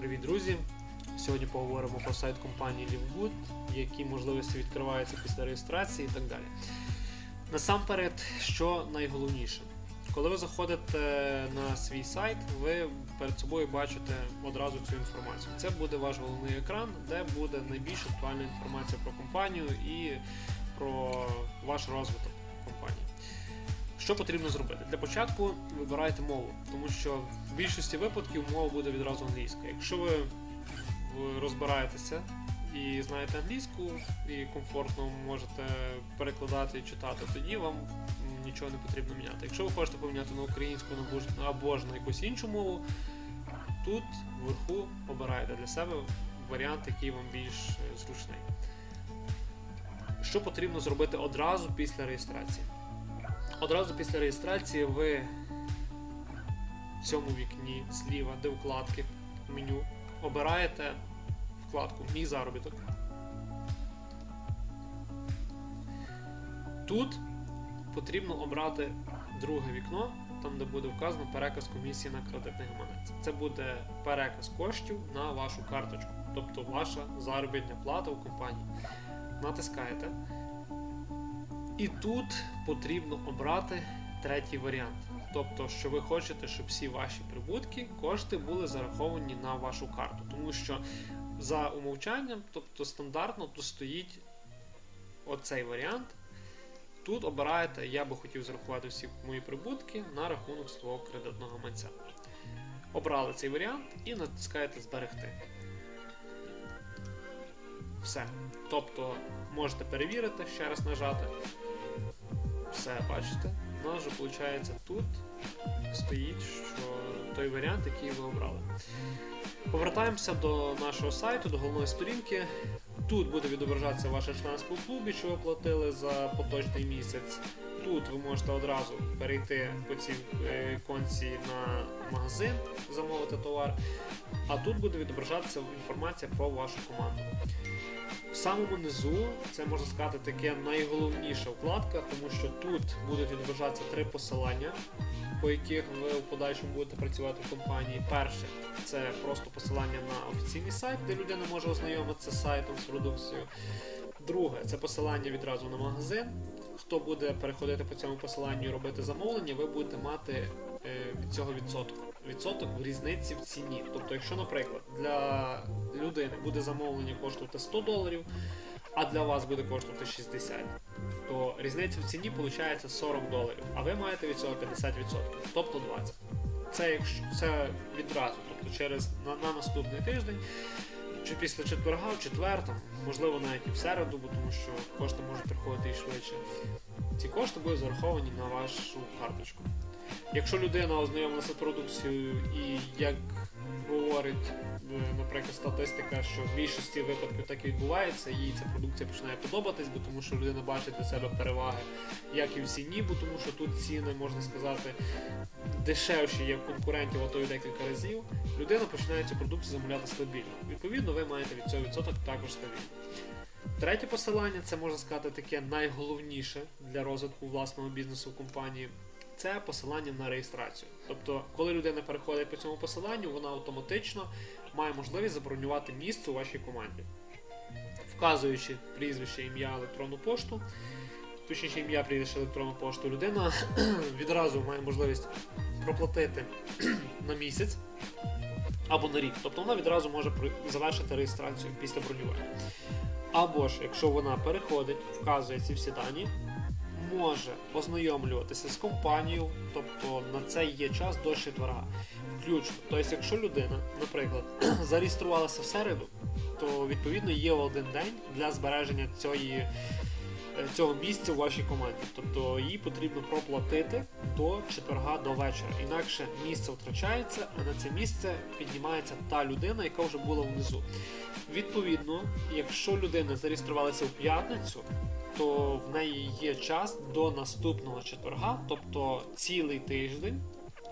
Привіт, друзі! Сьогодні поговоримо про сайт компанії Livegood, які можливості відкриваються після реєстрації і так далі. Насамперед, що найголовніше, коли ви заходите на свій сайт, ви перед собою бачите одразу цю інформацію. Це буде ваш головний екран, де буде найбільш актуальна інформація про компанію і про ваш розвиток. Що потрібно зробити? Для початку вибирайте мову, тому що в більшості випадків мова буде відразу англійська. Якщо ви розбираєтеся і знаєте англійську, і комфортно можете перекладати і читати, тоді вам нічого не потрібно міняти. Якщо ви хочете поміняти на українську або ж на якусь іншу мову, тут вверху обираєте для себе варіант, який вам більш е, зручний. Що потрібно зробити одразу після реєстрації? Одразу після реєстрації ви в цьому вікні зліва, де вкладки меню, обираєте вкладку Мій заробіток. Тут потрібно обрати друге вікно, там де буде вказано переказ комісії на кредитний гаманець. Це буде переказ коштів на вашу карточку, тобто ваша заробітня плата у компанії. Натискаєте. І тут потрібно обрати третій варіант. Тобто, що ви хочете, щоб всі ваші прибутки, кошти були зараховані на вашу карту. Тому що за умовчанням, тобто стандартно, то стоїть оцей варіант. Тут обираєте, я би хотів зарахувати всі мої прибутки на рахунок свого кредитного гаманця. Обрали цей варіант і натискаєте Зберегти. Все. Тобто можете перевірити, ще раз нажати. Все, бачите? У нас вже виходить тут стоїть, що той варіант, який ви обрали. Повертаємося до нашого сайту, до головної сторінки. Тут буде відображатися ваше членство в клубі, що ви платили за поточний місяць. Тут ви можете одразу перейти по цій е, конці на магазин, замовити товар. А тут буде відображатися інформація про вашу команду. В самому низу це можна сказати таке найголовніша вкладка, тому що тут будуть відображатися три посилання, по яких ви в подальшому будете працювати в компанії. Перше це просто посилання на офіційний сайт, де людина може ознайомитися з сайтом, з продукцією. Друге це посилання відразу на магазин. Хто буде переходити по цьому посиланню і робити замовлення, ви будете мати е, від цього відсоток. Відсоток в різниці в ціні. Тобто, якщо, наприклад, для людини буде замовлення коштувати 100 доларів, а для вас буде коштувати 60, то різниця в ціні виходить 40 доларів, а ви маєте від цього 50%, тобто 20. Це якщо це відразу, тобто через на, на наступний тиждень, чи після четверга, в четвер, можливо навіть і в середу, бо тому що кошти можуть приходити і швидше. Ці кошти будуть зараховані на вашу карточку. Якщо людина ознайомилася продукцією і як говорить, е, наприклад, статистика, що в більшості випадків так і відбувається, їй ця продукція починає подобатись, бо тому що людина бачить для себе переваги, як і в ціні, бо тому що тут ціни, можна сказати, дешевші є в конкурентів, а то й декілька разів. Людина починає цю продукцію замовляти стабільно. Відповідно, ви маєте від цього відсоток також стабільно. Третє посилання це можна сказати таке найголовніше для розвитку власного бізнесу в компанії. Це посилання на реєстрацію. Тобто, коли людина переходить по цьому посиланню, вона автоматично має можливість забронювати місце у вашій команді, вказуючи прізвище, ім'я, електронну пошту, точніше ім'я, прізвище, електронну пошту, людина відразу має можливість проплатити на місяць або на рік. Тобто вона відразу може завершити реєстрацію після бронювання. Або ж, якщо вона переходить, вказує ці всі дані, може ознайомлюватися з компанією, тобто на це є час до четверга. Включно. Тобто, якщо людина, наприклад, зареєструвалася в середу, то відповідно є один день для збереження цієї, цього місця у вашій команді. Тобто їй потрібно проплатити до четверга до вечора. Інакше місце втрачається, а на це місце піднімається та людина, яка вже була внизу. Відповідно, якщо людина зареєструвалася в п'ятницю, то в неї є час до наступного четверга, тобто цілий тиждень,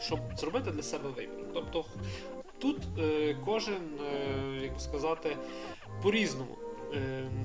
щоб зробити для себе вибір. Тобто тут е, кожен, е, як би сказати, по-різному е,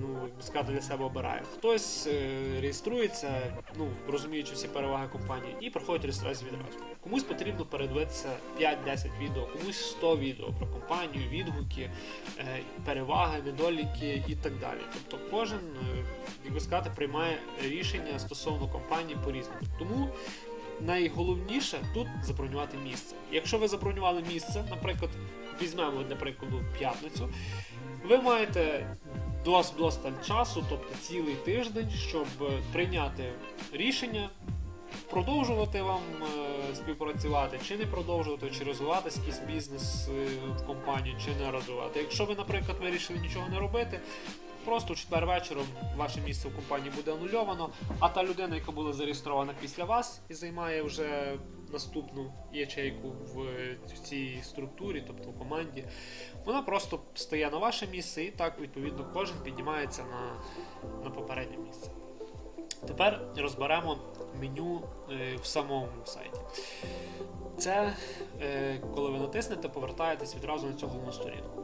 ну, як для себе обирає. Хтось е, реєструється, ну, розуміючи всі переваги компанії, і проходить реєстрацію відразу. Комусь потрібно передивитися 5-10 відео, комусь 100 відео про компанію, відгуки, е, переваги, недоліки і так далі. Тобто кожен, е, як би сказати, приймає рішення стосовно компанії по-різному. Тому найголовніше тут забронювати місце. Якщо ви забронювали місце, наприклад, візьмемо для прикладу п'ятницю, ви маєте дос досталь часу, тобто цілий тиждень, щоб е, прийняти рішення, продовжувати вам е, співпрацювати, чи не продовжувати, чи розвивати якийсь бізнес е, в компанії, чи не розвивати. Якщо ви, наприклад, вирішили нічого не робити, просто в четвер вечором ваше місце в компанії буде анульовано, а та людина, яка була зареєстрована після вас і займає вже наступну ячейку в цій структурі, тобто в команді, вона просто стає на ваше місце і так, відповідно, кожен піднімається на, на попереднє місце. Тепер розберемо меню е, в самому сайті. Це е, коли ви натиснете, повертаєтесь відразу на цю головну сторінку.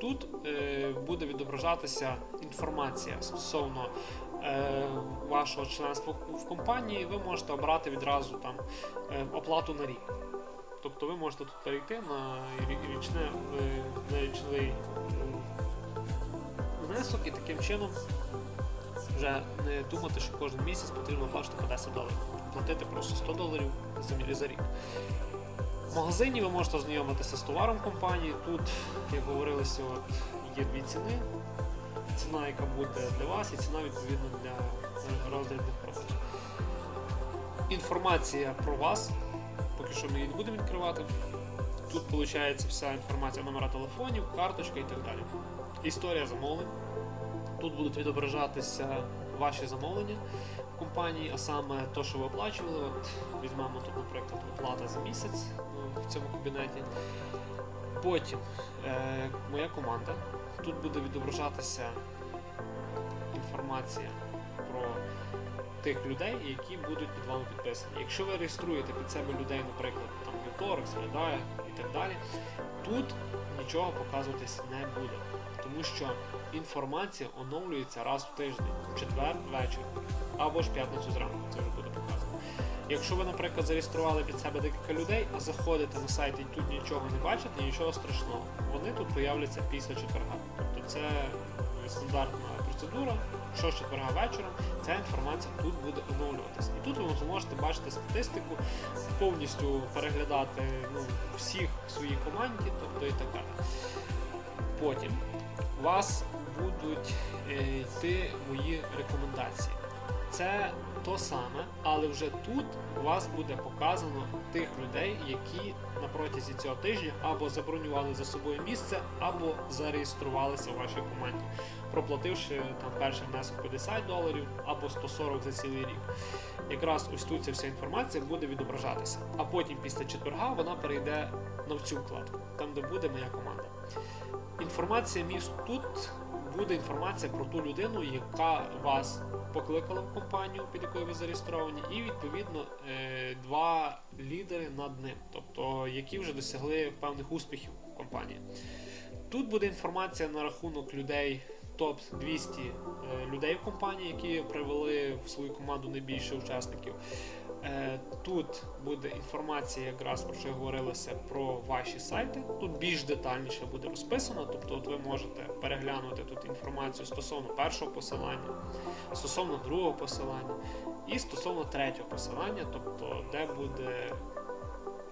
Тут е, буде відображатися інформація стосовно е, вашого членства в компанії. Ви можете обрати відразу там е, оплату на рік. Тобто ви можете тут перейти на річне, річний внесок і таким чином вже не думати, що кожен місяць потрібно платити по 10 доларів. Платити просто 100 доларів за рік. В магазині ви можете ознайомитися з товаром компанії. Тут, як говорилося, є дві ціни. Ціна, яка буде для вас, і ціна відповідно для роздрібних продажів. Інформація про вас. Поки що ми її не будемо відкривати. Тут виходить вся інформація номера телефонів, карточка і так далі. Історія замовлень. Тут будуть відображатися ваші замовлення в компанії, а саме те, що ви оплачували. От візьмемо тут, наприклад, оплата за місяць е, в цьому кабінеті. Потім е, моя команда. Тут буде відображатися інформація про тих людей, які будуть під вами підписані. Якщо ви реєструєте під себе людей, наприклад, там вівторок, середа і так далі, тут нічого показуватись не буде, тому що інформація оновлюється раз в тиждень, в четвер ввечері або ж п'ятницю зранку. Це вже буде показано. Якщо ви, наприклад, зареєстрували під себе декілька людей, а заходите на сайт і тут нічого не бачите, нічого страшного. Вони тут появляться після четверга. Тобто це стандартна процедура. Що з четверга вечором, ця інформація тут буде оновлюватися. І тут ви зможете бачити статистику, повністю переглядати ну, всіх своїй команді, тобто і так далі. Потім вас будуть е, йти мої рекомендації. Це то саме, але вже тут у вас буде показано тих людей, які на протязі цього тижня або забронювали за собою місце, або зареєструвалися в вашій команді, проплативши там перший внесок 50 доларів або 140 за цілий рік. Якраз ось тут ця вся інформація буде відображатися. А потім після четверга вона перейде на цю вкладку, там де буде моя команда. Інформація між тут буде інформація про ту людину, яка вас покликала в компанію, під якою ви зареєстровані, і відповідно е, два лідери над ним, тобто які вже досягли певних успіхів в компанії. Тут буде інформація на рахунок людей, топ 200 е, людей в компанії, які привели в свою команду найбільше учасників. Е, Тут буде інформація, якраз про що говорилося про ваші сайти. Тут більш детальніше буде розписано. Тобто, от ви можете переглянути тут інформацію стосовно першого посилання, стосовно другого посилання і стосовно третього посилання, тобто де буде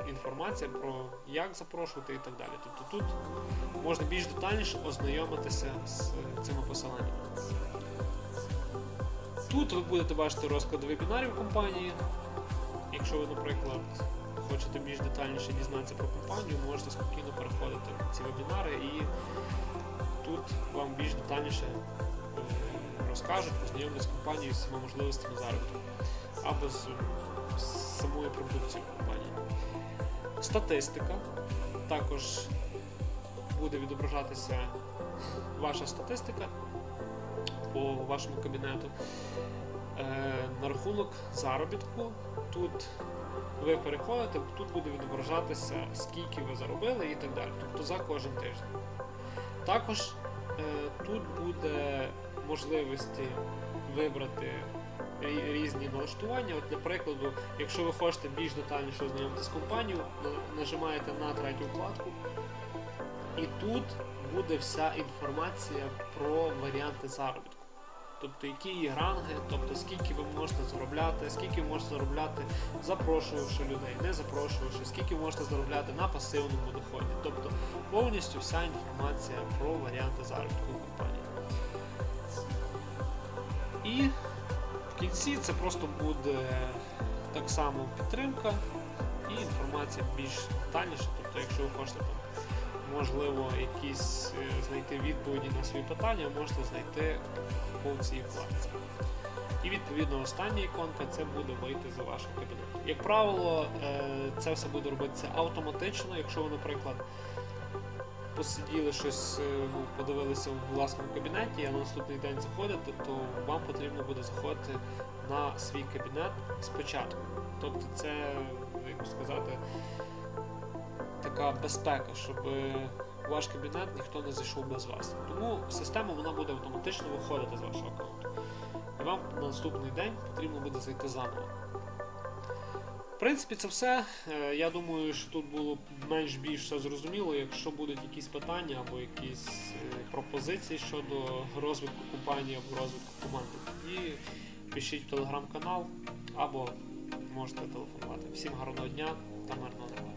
інформація про як запрошувати і так далі. Тобто тут можна більш детальніше ознайомитися з цими посиланнями. Тут ви будете бачити розклади вебінарів компанії. Якщо ви, наприклад, хочете більш детальніше дізнатися про компанію, можете спокійно переходити на ці вебінари і тут вам більш детальніше розкажуть, познайомлять з компанією з можливостями заробітку або з, з самою продукцією компанії. Статистика також буде відображатися ваша статистика по вашому кабінету. Е, на рахунок заробітку тут ви переходите, тут буде відображатися, скільки ви заробили і так далі. Тобто за кожен тиждень. Також тут буде можливості вибрати різні налаштування. От, для прикладу, якщо ви хочете більш детальніше ознайомитися з компанією, нажимаєте на третю вкладку, і тут буде вся інформація про варіанти заробітку. Тобто які є ранги, тобто скільки ви можете заробляти, скільки можете заробляти запрошувавши людей, не запрошувавши, скільки можете заробляти на пасивному доході. Тобто повністю вся інформація про варіанти заробітку у компанії. І в кінці це просто буде так само підтримка і інформація більш детальніша. Тобто, якщо ви хочете там, можливо, якісь е, знайти відповіді на свої питання, можете знайти по цій вкладці. І відповідно остання іконка це буде вийти за вашим кабінетом. Як правило, е, це все буде робитися автоматично, якщо ви, наприклад, посиділи щось, е, подивилися в власному кабінеті, а на наступний день заходите, то вам потрібно буде заходити на свій кабінет спочатку. Тобто це, як сказати, така безпека, щоб в ваш кабінет ніхто не зайшов без вас. Тому система вона буде автоматично виходити з вашого аккаунту. І вам на наступний день потрібно буде зайти заново. В принципі, це все. Е, Я думаю, що тут було менш-більш все зрозуміло. Якщо будуть якісь питання або якісь е, пропозиції щодо розвитку компанії або розвитку команди, тоді пишіть в телеграм-канал або можете телефонувати. Всім гарного дня та мирного неба.